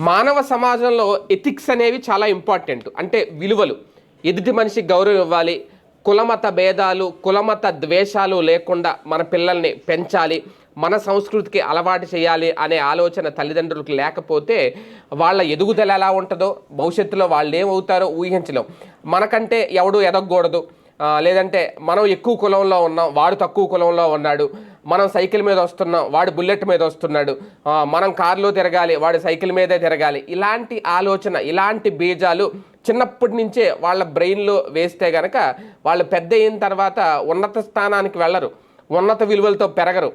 మానవ సమాజంలో ఎథిక్స్ అనేవి చాలా ఇంపార్టెంట్ అంటే విలువలు. ఎదుటి మనిషికి గౌరవం ఇవ్వాలి. కులమత భేదాలు కులమత ద్వేషాలు లేకుండా మన పిల్లల్ని పెంచాలి. మన సంస్కృతికి అలవాటు చేయాలి అనే ఆలోచన తల్లిదండ్రులకు లేకపోతే వాళ్ళ ఎదుగుదల ఎలా ఉంటుందో భవిష్యత్తులో వాళ్ళు ఏమవుతారో ఊహించలేం. మనకంటే ఎవడు ఎదగకూడదు. లేదంటే మనం ఎక్కువ కులంలో ఉన్నాం వాడు తక్కువ కులంలో ఉన్నాడు. మనం సైకిల్ మీద వస్తున్నాం వాడు బుల్లెట్ మీద వస్తున్నాడు. మనం కారులో తిరగాలి వాడు సైకిల్ మీదే తిరగాలి. ఇలాంటి ఆలోచన ఇలాంటి బీజాలు చిన్నప్పటి నుంచే వాళ్ళ బ్రెయిన్లో వేస్తే గనక వాళ్ళు పెద్ద అయిన తర్వాత ఉన్నత స్థానానికి వెళ్ళరు. ఉన్నత విలువలతో పెరగరు.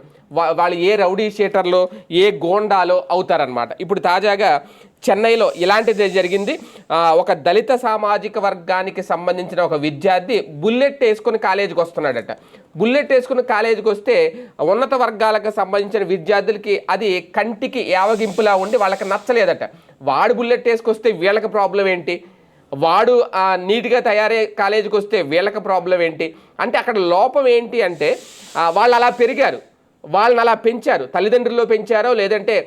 వాళ్ళు ఏ రౌడీ షీటర్లో ఏ గోండాలో అవుతారనమాట ఇప్పుడు తాజాగా చెన్నైలో ఇలాంటిదే జరిగింది. ఒక దళిత సామాజిక వర్గానికి సంబంధించిన ఒక విద్యార్థి బుల్లెట్ వేసుకుని కాలేజీకి వస్తున్నాడట. బుల్లెట్ వేసుకుని కాలేజీకి వస్తే ఉన్నత వర్గాలకు సంబంధించిన విద్యార్థులకి అది కంటికి యావగింపులా ఉండి వాళ్ళకి నచ్చలేదట. వాడు బుల్లెట్ వేసుకొస్తే వీళ్ళకి ప్రాబ్లం ఏంటి? వాడు నీట్గా తయారై కాలేజీకి వస్తే వీళ్ళకి ప్రాబ్లం ఏంటి? అంటే అక్కడ లోపం ఏంటి అంటే వాళ్ళు అలా పెరిగారు. వాళ్ళని అలా పెంచారు. తల్లిదండ్రుల్లో పెంచారో లేదంటే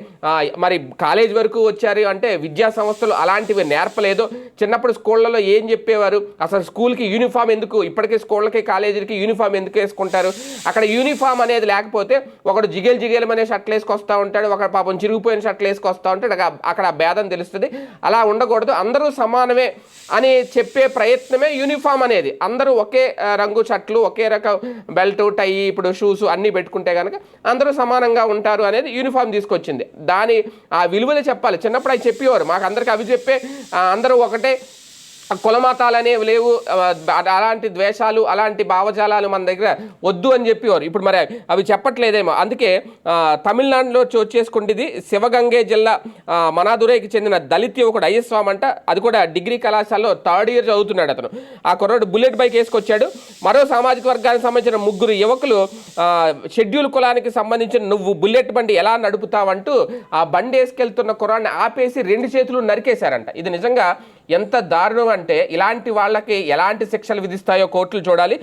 మరి కాలేజ్ వరకు వచ్చారు అంటే విద్యా సంస్థలు అలాంటివి నేర్పలేదు. చిన్నప్పుడు స్కూళ్ళలో ఏం చెప్పేవారు? అసలు స్కూల్కి యూనిఫామ్ ఎందుకు? ఇప్పటికే స్కూళ్ళకి కాలేజీలకి యూనిఫామ్ ఎందుకు వేసుకుంటారు? అక్కడ యూనిఫామ్ అనేది లేకపోతే ఒకడు జిగేలు జిగేలు అనే షర్ట్లు వేసుకొస్తూ ఉంటాడు ఒక పాపం చిరిగిపోయిన షర్ట్లు వేసుకొస్తూ ఉంటాడు అక్కడ- ఆ భేదం తెలుస్తుంది. అలా ఉండకూడదు. అందరూ సమానమే అని చెప్పే ప్రయత్నమే యూనిఫామ్ అనేది. అందరూ ఒకే రంగు షర్ట్లు ఒకే రకం బెల్ట్ టై ఇప్పుడు షూస్ అన్నీ పెట్టుకుంటే కనుక అందరూ సమానంగా ఉంటారు అనేది యూనిఫామ్ తీసుకొచ్చింది. దాని ఆ విలువలు చెప్పాలి. చిన్నప్పుడు అవి చెప్పేవారు. మాకు అందరికీ అవి చెప్పే అందరూ ఒకటే కులమతాలు అనేవి లేవు అలాంటి ద్వేషాలు అలాంటి భావజాలాలు మన దగ్గర వద్దు అని చెప్పేవారు ఇప్పుడు మరి అవి చెప్పట్లేదేమో. అందుకే తమిళనాడులో చోటు చేసుకుంటుంది శివగంగే జిల్లా మనాదురైకి చెందిన దళిత్ యువకుడు అయ్యస్వామి అంట. అది కూడా డిగ్రీ కళాశాలలో థర్డ్ ఇయర్ చదువుతున్నాడు అతను. ఆ కుర్రాడు బుల్లెట్ బైక్ వేసుకొచ్చాడు. మరో సామాజిక వర్గానికి సంబంధించిన ముగ్గురు యువకులు షెడ్యూల్ కులానికి సంబంధించిన నువ్వు బుల్లెట్ బండి ఎలా నడుపుతావంటూ ఆ బండి వేసుకెళ్తున్న కుర్రాన్ని ఆపేసి రెండు చేతులు నరికేశారంట. ఇది నిజంగా ఎంత దారుణం అంటే ఇలాంటి వాళ్ళకి ఎలాంటి శిక్షలు విధిస్తాయో కోర్టులు చూడాలి.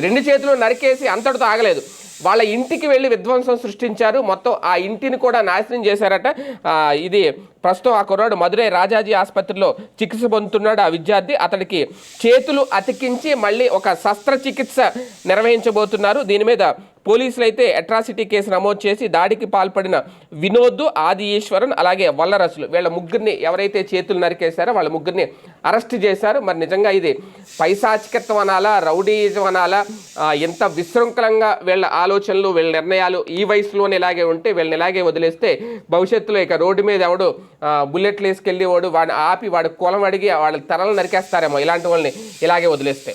రెండు చేతులు నరికేసి అంతటితో ఆగలేదు. వాళ్ళ ఇంటికి వెళ్ళి విధ్వంసం సృష్టించారు. మొత్తం ఆ ఇంటిని కూడా నాశనం చేశారట. ఇది ప్రస్తుతం ఆ కుర్రాడు మధురై రాజాజీ ఆసుపత్రిలో చికిత్స పొందుతున్నాడు ఆ విద్యార్థి. అతడికి చేతులు అతికించి మళ్ళీ ఒక శస్త్రచికిత్స నిర్వహించబోతున్నారు. దీని మీద పోలీసులు అయితే అట్రాసిటీ కేసు నమోదు చేసి దాడికి పాల్పడిన వినోద్ ఆది ఈశ్వరన్ అలాగే వల్లరసులు. వీళ్ళ ముగ్గురిని ఎవరైతే చేతులు నరికేశారో వాళ్ళ ముగ్గురిని అరెస్ట్ చేశారు. మరి నిజంగా ఇది పైశాచికత్వం అనాలా రౌడీజం అనాలా ఎంత విశృంఖలంగా వీళ్ళ ఆలోచనలు వీళ్ళ నిర్ణయాలు ఈ వయసులోనే ఇలాగే ఉంటే వీళ్ళని ఇలాగే వదిలేస్తే భవిష్యత్తులో ఇక రోడ్డు మీద ఎవడు బుల్లెట్లు వేసుకెళ్ళి వాడు వాడిని ఆపి వాడు కులం అడిగి వాళ్ళ తలలు నరికేస్తారేమో ఇలాంటి వాళ్ళని ఇలాగే వదిలేస్తే.